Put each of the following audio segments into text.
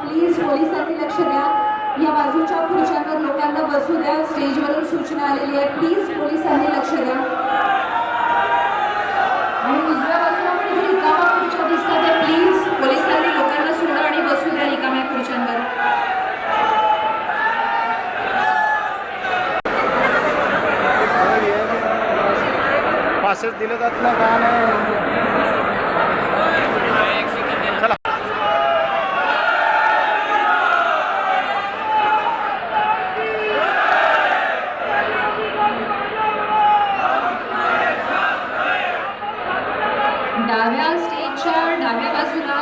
Please पोलिसांनी लक्ष द्या. या बाजूच्या खुर्च्यांवर लोकांना बसू द्या. स्टेजवरून सूचना आलेली आहे. प्लीज पोलिसांनी लक्ष द्या. आणि उजव्या बाजूला पण इथे रिकामा खुर्च्या दिसतात प्लीज पोलिसांनी लोकांना सोडा आणि बसू द्या रिकाम्या खुर्च्यांवर. पासेस दिले जात नाही? डाव्या स्टेजच्या डाव्या बाजूला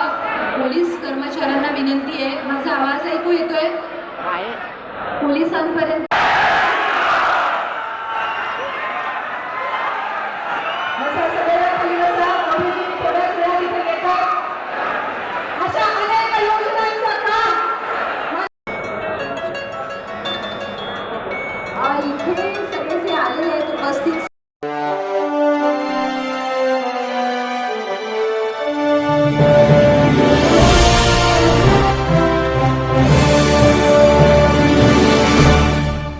पोलीस कर्मचाऱ्यांना विनंती आहे. माझा आवाज ऐकू येतोय? पोलिसांपर्यंत